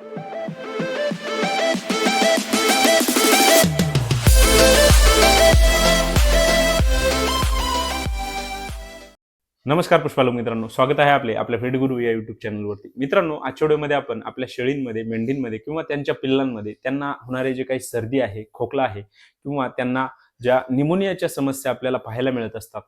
नमस्कार पुष्पालू मित्रांनो स्वागत आहे आपले आपल्या फेड गुरु या युट्यूब चॅनलवरती मित्रांनो आजच्या व्हिडिओमध्ये आपण आपल्या शेळींमध्ये मेंढींमध्ये किंवा त्यांच्या पिल्लांमध्ये त्यांना होणारे जे काही सर्दी आहे खोकला आहे किंवा त्यांना ज्या निमोनियाच्या समस्या आपल्याला पाहायला मिळत असतात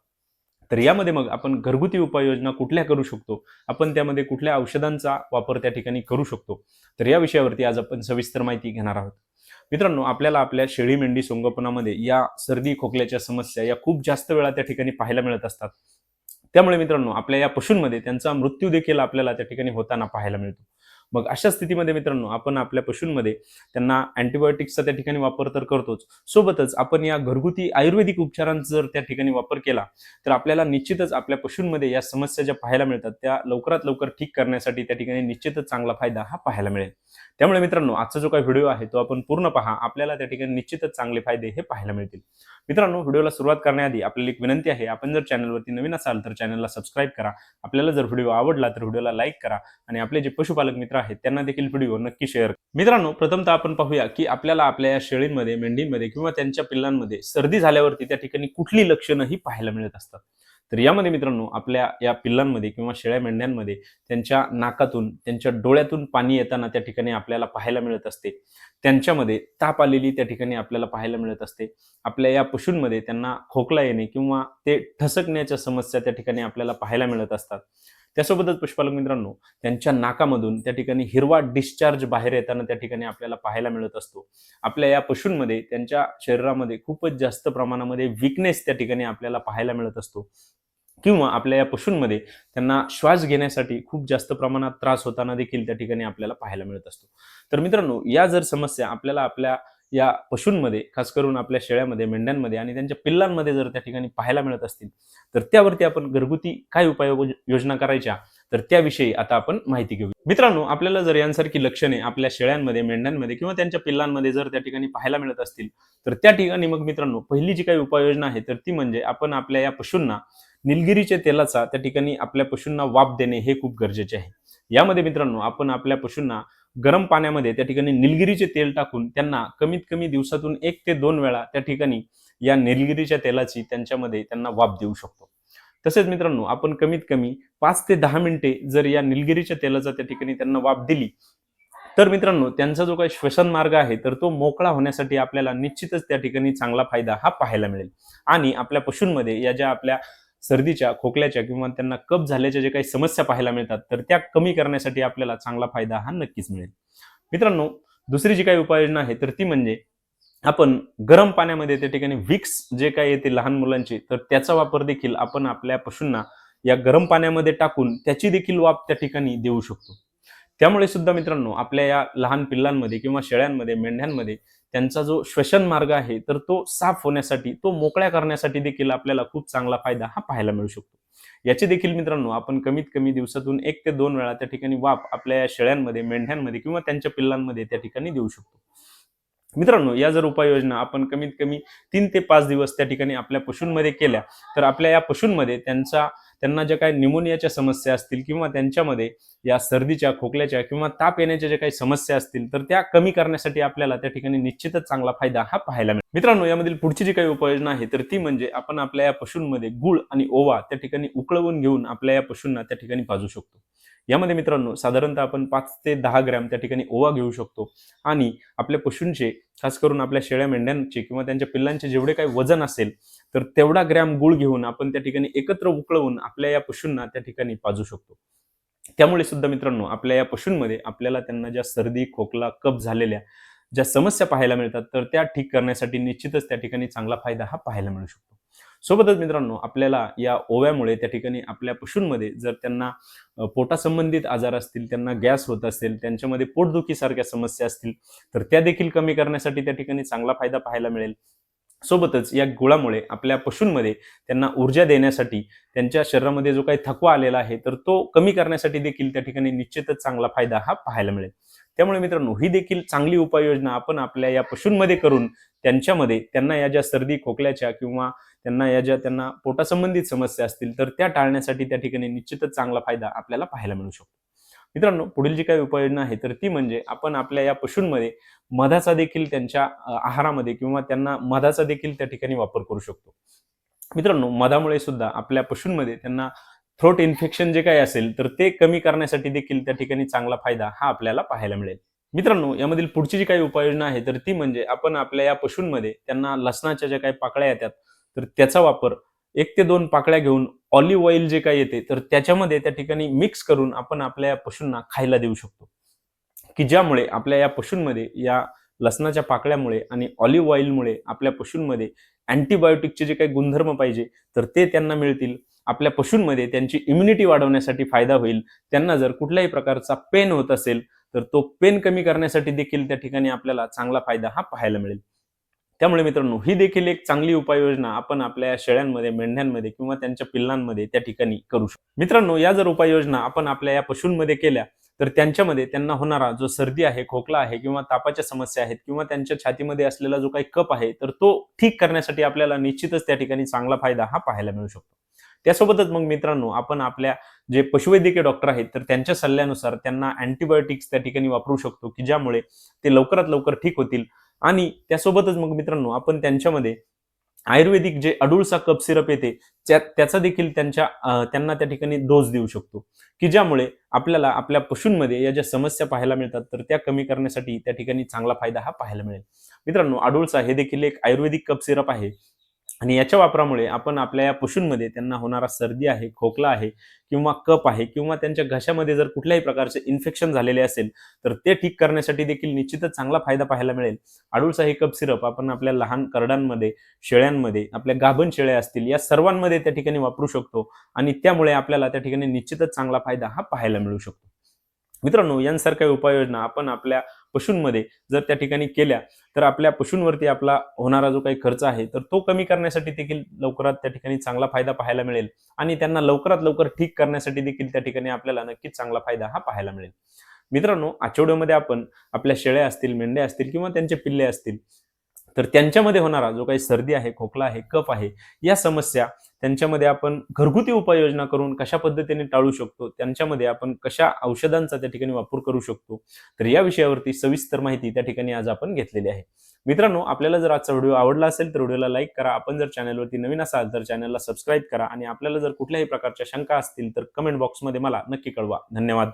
तर यामध्ये मग आपण घरगुती उपाययोजना कुठल्या करू शकतो? आपण त्यामध्ये कुठल्या औषधांचा वापर त्या ठिकाणी करू शकतो? तर या विषयावरती आज आपण सविस्तर माहिती घेणार आहोत. मित्रांनो आपल्याला आपल्या शेळी मेंढी संगोपनामध्ये या सर्दी खोकल्याच्या समस्या या खूप जास्त वेळा त्या ठिकाणी पाहायला मिळत असतात. त्यामुळे मित्रांनो आपल्या या पशूंमध्ये त्यांचा मृत्यू देखील आपल्याला त्या ठिकाणी होताना पाहायला मिळतो. मग अशा स्थितीमध्ये मित्रांनो आपण आपल्या पशूंमध्ये त्यांना अँटीबायोटिक्सचा त्या ठिकाणी वापर तर करतोच. सोबतच आपण या घरगुती आयुर्वेदिक उपचारांचा जर त्या ठिकाणी वापर केला तर आपल्याला निश्चितच आपल्या पशूंमध्ये या समस्या ज्या पाहायला मिळतात त्या लवकरात लवकर ठीक करण्यासाठी त्या ठिकाणी निश्चितच चांगला फायदा हा पाहायला मिळेल. त्यामुळे मित्रांनो आजचा जो काही व्हिडिओ आहे तो आपण पूर्ण पहा. आपल्याला त्या ठिकाणी निश्चितच चांगले फायदे हे पाहायला मिळतील. मित्रांनो व्हिडिओला सुरुवात करण्याआधी आपल्याला एक विनंती आहे आपण जर चॅनलवरती नवीन असाल तर चॅनलला सबस्क्राईब करा. आपल्याला जर व्हिडिओ आवडला तर व्हिडिओला लाईक करा आणि आपले जे पशुपालक मित्र आहेत त्यांना देखील व्हिडिओ नक्की शेअर मित्रांनो प्रथमतः आपण पाहूया की आपल्याला आपल्या या शेळींमध्ये मेंढींमध्ये किंवा त्यांच्या पिल्लांमध्ये सर्दी झाल्यावरती त्या ठिकाणी कुठली लक्षणं ही पाहायला मिळत असतात. तर यामध्ये मित्रांनो आपल्या या पिल्लांमध्ये किंवा शेळ्या मेंढ्यांमध्ये त्यांच्या नाकातून त्यांच्या डोळ्यातून पाणी येताना त्या ठिकाणी आपल्याला पाहायला मिळत असते. त्यांच्यामध्ये ताप आलेली त्या ठिकाणी आपल्याला पाहायला मिळत असते. आपल्या या पशूंमध्ये त्यांना खोकला येणे किंवा ते ठसकण्याच्या समस्या त्या ठिकाणी आपल्याला पाहायला मिळत असतात. त्यासोबतच पुष्पालक मित्रांनो त्यांच्या नाकामधून त्या ठिकाणी हिरवा डिस्चार्ज बाहेर येताना त्या ठिकाणी आपल्याला पाहायला मिळत असतो. आपल्या या पशूंमध्ये त्यांच्या शरीरामध्ये खूपच जास्त प्रमाणामध्ये विकनेस त्या ठिकाणी आपल्याला पाहायला मिळत असतो. किंवा आपल्या या पशूंमध्ये त्यांना श्वास घेण्यासाठी खूप जास्त प्रमाणात त्रास होताना देखील त्या ठिकाणी आपल्याला पाहायला मिळत असतो. तर मित्रांनो या जर समस्या आपल्याला आपल्या या पशूंमध्ये खास करून आपल्या शेळ्यामध्ये मेंढ्यांमध्ये आणि त्यांच्या पिल्लांमध्ये जर त्या ठिकाणी पाहायला मिळत असतील तर त्यावरती आपण घरगुती काय उपाय योजना करायच्या? तर त्याविषयी आता आपण माहिती घेऊ मित्रांनो आपल्याला जर यांसारखी लक्षणे आपल्या शेळ्यांमध्ये मेंढ्यांमध्ये किंवा त्यांच्या पिल्लांमध्ये जर त्या ठिकाणी पाहायला मिळत असतील तर त्या ठिकाणी मग मित्रांनो पहिली जी काही उपाययोजना आहे तर ती म्हणजे आपण आपल्या या पशूंना निलगिरीच्या तेलाचा त्या ठिकाणी आपल्या पशूंना वाप देणे हे खूप गरजेचे आहे. यामध्ये मित्रांनो आपण आपल्या पशूंना गरम पाण्यामध्ये त्या ठिकाणी निलगिरीचे तेल टाकून त्यांना कमीत कमी दिवसातून एक ते दोन वेळा त्या ठिकाणी या निलगिरीच्या तेलाची त्यांच्यामध्ये त्यांना वाप देऊ शकतो. तसेच मित्रांनो आपण कमीत कमी पाच ते दहा मिनिटे जर या निलगिरीच्या तेलाचा त्या ठिकाणी त्यांना वाप दिली तर मित्रांनो त्यांचा जो काही श्वसन मार्ग आहे तर तो मोकळा होण्यासाठी आपल्याला निश्चितच त्या ठिकाणी चांगला फायदा हा पाहायला मिळेल. आणि आपल्या पशूंमध्ये या ज्या आपल्या सर्दीच्या खोकल्याच्या किंवा त्यांना कप झाल्याच्या जे काही समस्या पाहायला मिळतात तर त्या कमी करण्यासाठी आपल्याला चांगला फायदा हा नक्कीच मिळेल. मित्रांनो दुसरी जी काही उपाययोजना आहे तर ती म्हणजे आपण गरम पाण्यामध्ये त्या ठिकाणी विक्स जे काही येते लहान मुलांचे तर त्याचा वापर देखील आपण आपल्या पशूंना या गरम पाण्यामध्ये टाकून त्याची देखील वाप त्या ठिकाणी देऊ शकतो. त्यामुळे सुद्धा मित्रांनो आपल्या या लहान पिल्लांमध्ये किंवा शेळ्यांमध्ये मेंढ्यांमध्ये त्यांचा जो श्वसन मार्ग आहे तर तो साफ होण्यासाठी तो मोकळ्या करण्यासाठी देखील आपल्याला खूप चांगला फायदा हा पाहायला मिळू शकतो. याचे देखील मित्रांनो आपण कमीत कमी दिवसातून एक ते दोन वेळा त्या ठिकाणी वाप आपल्या या शेळ्यांमध्ये मेंढ्यांमध्ये किंवा त्यांच्या पिल्लांमध्ये त्या ठिकाणी देऊ शकतो. मित्रांनो या जर उपाययोजना आपण कमीत कमी तीन ते पाच दिवस त्या ठिकाणी आपल्या पशूंमध्ये केल्या तर आपल्या या पशूंमध्ये त्यांचा त्यांना ज्या काही निमोनियाच्या समस्या असतील किंवा त्यांच्यामध्ये या सर्दीच्या खोकल्याच्या किंवा ताप येण्याच्या ज्या काही समस्या असतील तर त्या कमी करण्यासाठी आपल्याला त्या ठिकाणी निश्चितच चांगला फायदा हा पाहायला मिळेल मित्रांनो यामधील पुढची जी काही उपाययोजना आहे तर ती म्हणजे आपण आपल्या या पशूंमध्ये गुळ आणि ओवा त्या ठिकाणी उकळवून घेऊन आपल्या या पशूंना त्या ठिकाणी पाजू शकतो. यामध्ये मित्रांनो साधारणतः आपण पाच ते दहा ग्रॅम त्या ठिकाणी ओवा घेऊ शकतो. आणि आपल्या पशूंचे खास करून आपल्या शेळ्या मेंढ्यांचे किंवा त्यांच्या पिल्लांचे जेवढे काही वजन असेल तर तेवढा ग्रॅम गुळ घेऊन आपण त्या ठिकाणी एकत्र उकळवून आपल्या या पशूंना त्या ठिकाणी पाजू शकतो. त्यामुळे सुद्धा मित्रांनो आपल्या या पशूंमध्ये आपल्याला त्यांना ज्या सर्दी खोकला कप झालेल्या ज्या समस्या पाहायला मिळतात तर त्या ठीक करण्यासाठी निश्चितच त्या ठिकाणी चांगला फायदा हा पाहायला मिळू शकतो. सोबतच मित्रांनो आपल्याला या ओव्यामुळे त्या ठिकाणी आपल्या पशूंमध्ये जर त्यांना पोटासंबंधित आजार असतील त्यांना गॅस होत असेल त्यांच्यामध्ये पोटदुखीसारख्या समस्या असतील तर त्या देखील कमी करण्यासाठी त्या ठिकाणी चांगला फायदा पाहायला मिळेल. सोबतच या गुळामुळे आपल्या पशूंमध्ये त्यांना ऊर्जा देण्यासाठी त्यांच्या शरीरामध्ये जो काही थकवा आलेला आहे तर तो कमी करण्यासाठी देखील त्या ठिकाणी निश्चितच चांगला फायदा हा पाहायला मिळेल. त्यामुळे मित्रांनो ही देखील चांगली उपाययोजना आपण आपल्या या पशूंमध्ये करून त्यांच्यामध्ये त्यांना या ज्या सर्दी खोकल्याच्या किंवा त्यांना या ज्या त्यांना पोटासंबंधित समस्या असतील तर त्या टाळण्यासाठी त्या ठिकाणी निश्चितच चांगला फायदा आपल्याला पाहायला मिळू शकतो. मित्रांनो पुढील जी काही उपाययोजना आहे तर ती म्हणजे आपण आपल्या या पशूंमध्ये मधाचा देखील त्यांच्या आहारामध्ये किंवा त्यांना मधाचा देखील त्या ठिकाणी वापर करू शकतो. मित्रांनो मधामुळे सुद्धा आपल्या पशूंमध्ये त्यांना थ्रोट इन्फेक्शन जे काही असेल तर ते कमी करण्यासाठी देखील त्या ठिकाणी चांगला फायदा हा आपल्याला पाहायला मिळेल. मित्रांनो यामधील पुढची जी काही उपाययोजना आहे तर ती म्हणजे आपण आपल्या या पशूंमध्ये त्यांना लसणाच्या ज्या काही पाकळ्या येतात तर त्याचा वापर एक ते दोन पाकळ्या घेऊन ऑलिव्ह ऑइल जे काही येते तर त्याच्यामध्ये त्या ठिकाणी मिक्स करून आपण आपल्या या पशूंना खायला देऊ शकतो. की ज्यामुळे आपल्या या पशूंमध्ये या लसणाच्या पाकळ्यामुळे आणि ऑलिव्ह ऑइलमुळे आपल्या पशूंमध्ये अँटीबायोटिकचे जे काही गुणधर्म पाहिजे तर ते त्यांना मिळतील. आपल्या पशूंमध्ये त्यांची इम्युनिटी वाढवण्यासाठी फायदा होईल. त्यांना जर कुठल्याही प्रकारचा पेन होत असेल तर तो पेन कमी करण्यासाठी देखील त्या ठिकाणी आपल्याला चांगला फायदा हा पाहायला मिळेल. त्यामुळे मित्रांनो ही देखील एक चांगली उपाययोजना आपण आपल्या शेळ्यांमध्ये मेंढ्यांमध्ये किंवा त्यांच्या पिल्लांमध्ये त्या ठिकाणी करू शकतो. मित्रांनो या जर उपाययोजना आपण आपल्या या पशूंमध्ये केल्या तर त्यांच्यामध्ये त्यांना होणारा जो सर्दी आहे खोकला आहे किंवा तापाच्या समस्या आहेत किंवा त्यांच्या छातीमध्ये असलेला जो काही कप आहे तर तो ठीक करण्यासाठी आपल्याला निश्चितच त्या ठिकाणी चांगला फायदा हा पाहायला मिळू शकतो. त्यासोबतच मग मित्रांनो आपण आपल्या जे पशुवैद्यकीय डॉक्टर आहेत तर त्यांच्या सल्ल्यानुसार त्यांना अँटीबायोटिक्स त्या ठिकाणी वापरू शकतो की ज्यामुळे ते लवकरात लवकर ठीक होतील. आणि त्यासोबतच मग मित्रांनो आपण त्यांच्यामध्ये आयुर्वेदिक जे अडुळसा कप सिरप येते त्या- त्याचा देखील त्यांच्या त्यांना त्या ठिकाणी डोस देऊ शकतो. की ज्यामुळे आपल्याला आपल्या पशूंमध्ये या ज्या समस्या पाहायला मिळतात तर त्या कमी करण्यासाठी त्या ठिकाणी चांगला फायदा हा पाहायला मिळेल. मित्रांनो अडुळसा हे देखील एक आयुर्वेदिक कप सिरप आहे. आणि याच्या वापरामुळे आपण आपल्या या पशूंमध्ये त्यांना होणारा सर्दी आहे खोकला आहे किंवा कप आहे किंवा त्यांच्या घशामध्ये जर कुठल्याही प्रकारचे इन्फेक्शन झालेले असेल तर ते ठीक करण्यासाठी देखील निश्चितच चांगला फायदा पाहायला मिळेल. अडुळसा हे कप सिरप आपण आपल्या लहान करडांमध्ये शेळ्यांमध्ये आपल्या गाभण शेळ्या असतील या सर्वांमध्ये त्या ठिकाणी वापरू शकतो आणि त्यामुळे आपल्याला त्या ठिकाणी निश्चितच चांगला फायदा हा पाहायला मिळू शकतो. मित्रांनो यांसारख्या उपाययोजना आपण आपल्या पशूंमध्ये जर त्या ठिकाणी केल्या तर आपल्या पशूंवरती आपला होणारा जो काही खर्च आहे तर तो कमी करण्यासाठी देखील लवकरात त्या ठिकाणी चांगला फायदा पाहायला मिळेल. आणि त्यांना लवकरात लवकर ठीक करण्यासाठी देखील त्या ठिकाणी आपल्याला नक्कीच चांगला फायदा हा पाहायला मिळेल. मित्रांनो आठवड्यामध्ये आपण आपल्या शेळ्या असतील मेंढ्या असतील किंवा त्यांचे पिल्ले असतील तर त्यांच्यामध्ये होणारा जो काही सर्दी आहे खोकला आहे कफ आहे या समस्या त्यांच्यामध्ये आपण घरगुती उपाययोजना करून कशा पद्धतीने टाळू शकतो त्यांच्यामध्ये आपण कशा औषधांचा त्या ठिकाणी वापर करू शकतो तर या विषयावरती सविस्तर माहिती त्या ठिकाणी आज आपण घेतलेली आहे. मित्रांनो आपल्याला जर आजचा व्हिडिओ आवडला असेल तर व्हिडिओला लाईक करा. आपण जर चॅनलवरती नवीन असाल तर चॅनलला सबस्क्राईब करा आणि आपल्याला जर कुठल्याही प्रकारच्या शंका असतील तर कमेंट बॉक्समध्ये मला नक्की कळवा. धन्यवाद.